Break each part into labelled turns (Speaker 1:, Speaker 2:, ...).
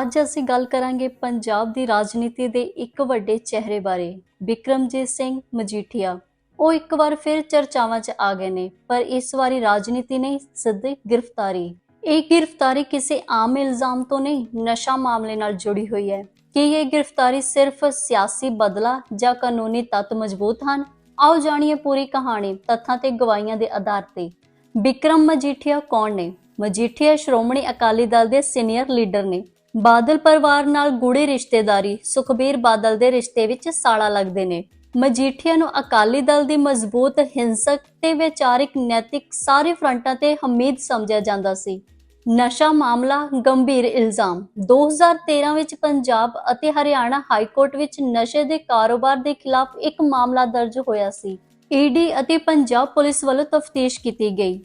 Speaker 1: ਅੱਜ ਅਸੀਂ ਗੱਲ ਕਰਾਂਗੇ ਪੰਜਾਬ ਦੀ ਰਾਜਨੀਤੀ ਦੇ ਇੱਕ ਵੱਡੇ ਚਿਹਰੇ ਬਾਰੇ ਵਿਕਰਮਜੀਤ ਸਿੰਘ ਮਜੀਠੀਆ। ਉਹ ਇੱਕ ਵਾਰ ਫਿਰ ਚਰਚਾਵਾਂ 'ਚ ਆ ਗਏ ਨੇ, ਪਰ ਇਸ ਵਾਰੀ ਰਾਜਨੀਤੀ ਨਹੀਂ ਸਿੱਧੀ ਗ੍ਰਿਫਤਾਰੀ। ਇਹ ਗ੍ਰਿਫਤਾਰੀ ਕਿਸੇ ਆਮ ਇਲਜ਼ਾਮ ਤੋਂ ਨਹੀਂ, ਨਸ਼ਾ ਮਾਮਲੇ ਨਾਲ ਜੁੜੀ ਹੋਈ ਹੈ। ਕੀ ਇਹ ਗ੍ਰਿਫਤਾਰੀ ਸਿਰਫ ਸਿਆਸੀ ਬਦਲਾ ਜਾਂ ਕਾਨੂੰਨੀ ਤੱਤ ਮਜ਼ਬੂਤ ਹਨ? ਆਓ ਜਾਣੀਏ ਪੂਰੀ ਕਹਾਣੀ ਤੱਥਾਂ ਤੇ ਗਵਾਹੀਆਂ ਦੇ ਆਧਾਰ ਤੇ। ਵਿਕਰਮ ਮਜੀਠੀਆ ਕੌਣ ਨੇ? ਮਜੀਠੀਆ ਸ਼੍ਰੋਮਣੀ ਅਕਾਲੀ ਦਲ ਦੇ ਸੀਨੀਅਰ ਲੀਡਰ ਨੇ। ਬਾਦਲ ਪਰਿਵਾਰ ਨਾਲ ਗੂੜੇ ਰਿਸ਼ਤੇਦਾਰੀ, ਸੁਖਬੀਰ ਬਾਦਲ ਦੇ ਰਿਸ਼ਤੇ ਵਿੱਚ ਸਾਲਾ ਲੱਗਦੇ ਨੇ। ਮਜੀਠੀਆ ਨੂੰ ਅਕਾਲੀ ਦਲ ਦੀ ਮਜ਼ਬੂਤ, ਹਿੰਸਕ ਤੇ ਵਿਚਾਰਿਕ ਨੈਤਿਕ ਸਾਰੇ ਫਰੰਟਾਂ ਤੇ ਹਮੀਦ ਸਮਝਿਆ ਜਾਂਦਾ ਸੀ। ਨਸ਼ਾ ਮਾਮਲਾ, ਗੰਭੀਰ ਇਲਜ਼ਾਮ। 2013 ਵਿੱਚ ਪੰਜਾਬ ਅਤੇ ਹਰਿਆਣਾ ਹਾਈ ਕੋਰਟ ਵਿੱਚ ਨਸ਼ੇ ਦੇ ਕਾਰੋਬਾਰ ਦੇ ਖਿਲਾਫ ਇੱਕ ਮਾਮਲਾ ਦਰਜ ਹੋਇਆ ਸੀ। ਈਡੀ ਅਤੇ ਪੰਜਾਬ ਪੁਲਿਸ ਵੱਲੋਂ ਤਫਤੀਸ਼ ਕੀਤੀ ਗਈ।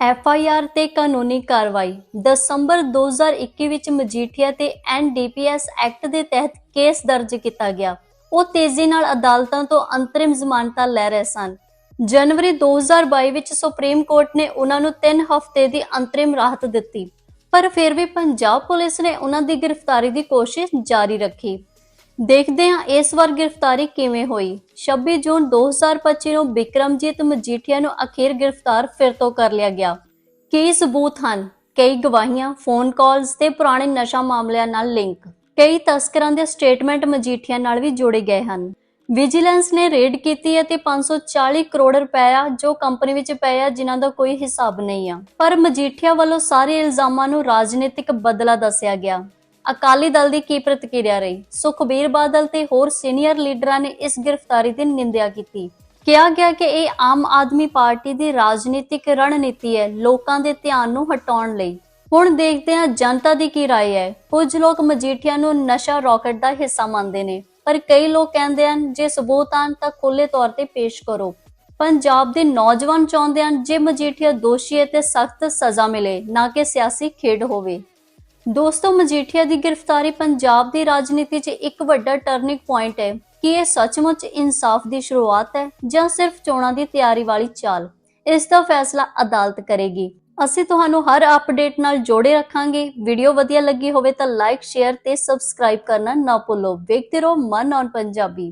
Speaker 1: ਐਫ ਆਈ ਆਰ ਤੇ ਕਾਨੂੰਨੀ ਕਾਰਵਾਈ। ਦਸੰਬਰ 2021 ਵਿੱਚ ਮਜੀਠੀਆ ਤੇ ਐਨਡੀਪੀਐਸ ਐਕਟ ਦੇ ਤਹਿਤ ਕੇਸ ਦਰਜ ਕੀਤਾ ਗਿਆ। ਉਹ ਤੇਜ਼ੀ ਨਾਲ ਅਦਾਲਤਾਂ ਤੋਂ ਅੰਤਰਿਮ ਜ਼ਮਾਨਤਾਂ ਲੈ ਰਹੇ ਸਨ। ਜਨਵਰੀ 2022 ਵਿੱਚ ਸੁਪਰੀਮ ਕੋਰਟ ਨੇ ਉਹਨਾਂ ਨੂੰ 3 ਹਫ਼ਤੇ ਦੀ ਅੰਤਰਿਮ ਰਾਹਤ ਦਿੱਤੀ। ਪਰ ਫਿਰ ਵੀ ਪੰਜਾਬ ਪੁਲਿਸ ਨੇ ਉਹਨਾਂ ਦੀ ਗ੍ਰਿਫਤਾਰੀ ਦੀ ਕੋਸ਼ਿਸ਼ ਜਾਰੀ ਰੱਖੀ। ਦੇਖਦੇ ਹਾਂ ਇਸ ਵਾਰ ਗ੍ਰਿਫਤਾਰੀ ਕਿਵੇਂ ਹੋਈ। 26 ਜੂਨ 2025 ਨੂੰ ਵਿਕਰਮਜੀਤ ਮਜੀਠੀਆ ਨੂੰ ਅਖੀਰ ਗ੍ਰਿਫਤਾਰ ਫਿਰ ਤੋਂ ਕਰ ਲਿਆ ਗਿਆ। ਕੀ ਸਬੂਤ ਹਨ, ਕਈ ਗਵਾਹੀਆਂ ਫੋਨ ਕਾਲਸ ਤੇ ਪੁਰਾਣੇ ਨਸ਼ਾ ਮਾਮਲਿਆਂ ਨਾਲ ਲਿੰਕ ਕਈ ਤਸਕਰਾਂ ਦੇ ਸਟੇਟਮੈਂਟ ਮਜੀਠੀਆ ਨਾਲ ਵੀ ਜੋੜੇ ਗਏ ਹਨ। ਵਿਜੀਲੈਂਸ ਨੇ ਰੇਡ ਕੀਤੀ ਅਤੇ 540 ਕਰੋੜ ਰੁਪਇਆ ਜੋ ਕੰਪਨੀ ਵਿੱਚ ਪਏ ਆ, ਜਿਨ੍ਹਾਂ ਦਾ ਕੋਈ ਹਿਸਾਬ ਨਹੀਂ ਆ। ਪਰ ਮਜੀਠੀਆ ਵੱਲੋਂ ਸਾਰੇ ਇਲਜ਼ਾਮਾਂ ਨੂੰ ਰਾਜਨੀਤਿਕ ਬਦਲਾ ਦੱਸਿਆ ਗਿਆ। ਅਕਾਲੀ ਦਲ ਦੀ ਕੀ ਪ੍ਰਤੀਕਿਰਿਆ ਰਹੀ ਸੁਖਬੀਰ ਬਾਦਲ ਤੇ ਹੋਰ ਸੀਨੀਅਰ ਲੀਡਰਾਂ ਨੇ ਇਸ ਗ੍ਰਿਫਤਾਰੀ ਦੀ ਨਿੰਦਿਆ ਕੀਤੀ ਕਿਹਾ ਗਿਆ ਕਿ ਇਹ ਆਮ ਆਦਮੀ ਪਾਰਟੀ ਦੀ ਰਾਜਨੀਤਿਕ ਰਣਨੀਤੀ ਹੈ ਲੋਕਾਂ ਦੇ ਧਿਆਨ ਨੂੰ ਹਟਾਉਣ ਲਈ ਹੁਣ ਦੇਖਦੇ ਹਾਂ ਜਨਤਾ ਦੀ ਕੀ رائے ਹੈ ਕੁਝ ਲੋਕ ਮਜੀਠੀਆ ਨੂੰ ਨਸ਼ਾ ਰਾਕਟ ਦਾ ਹਿੱਸਾ ਮੰਨਦੇ ਨੇ ਪਰ ਕਈ ਲੋਕ ਕਹਿੰਦੇ ਹਨ ਜੇ ਸਬੂਤ ਆਣ ਤਾਂ ਖੁੱਲੇ ਤੌਰ ਤੇ ਪੇਸ਼ ਕਰੋ ਪੰਜਾਬ ਦੇ ਨੌਜਵਾਨ ਚਾਹੁੰਦੇ ਹਨ ਜੇ ਮਜੀਠੀਆ ਦੋਸ਼ੀ ਹੈ ਤੇ ਸਖਤ ਸਜ਼ਾ ਮਿਲੇ ਨਾ ਕਿ ਸਿਆਸੀ ਖੇਡ ਹੋਵੇ ਦੋਸਤੋ, ਮਜੀਠੀਆ ਦੀ ਗ੍ਰਿਫਤਾਰੀ ਪੰਜਾਬ ਦੀ ਰਾਜਨੀਤੀ 'ਚ ਇੱਕ ਵੱਡਾ ਟਰਨਿੰਗ ਪੁਆਇੰਟ ਹੈ ਕਿ ਇਹ ਸੱਚਮੁੱਚ ਇਨਸਾਫ ਦੀ ਸ਼ੁਰੂਆਤ ਹੈ ਜਾਂ ਸਿਰਫ ਚੋਣਾਂ ਦੀ ਤਿਆਰੀ ਵਾਲੀ ਚਾਲ। ਇਸ ਦਾ ਫੈਸਲਾ ਅਦਾਲਤ ਕਰੇਗੀ। ਅਸੀਂ ਤੁਹਾਨੂੰ ਹਰ ਅਪਡੇਟ ਨਾਲ ਜੋੜੇ ਰੱਖਾਂਗੇ। ਵੀਡੀਓ ਵਧੀਆ ਲੱਗੀ ਹੋਵੇ ਤਾਂ ਲਾਈਕ ਸ਼ੇਅਰ ਤੇ ਸਬਸਕ੍ਰਾਈਬ ਕਰਨਾ ਨਾ ਭੁੱਲੋ। ਵੇਖਦੇ ਰਹੋ ਮਨ ਔਨ ਪੰਜਾਬੀ।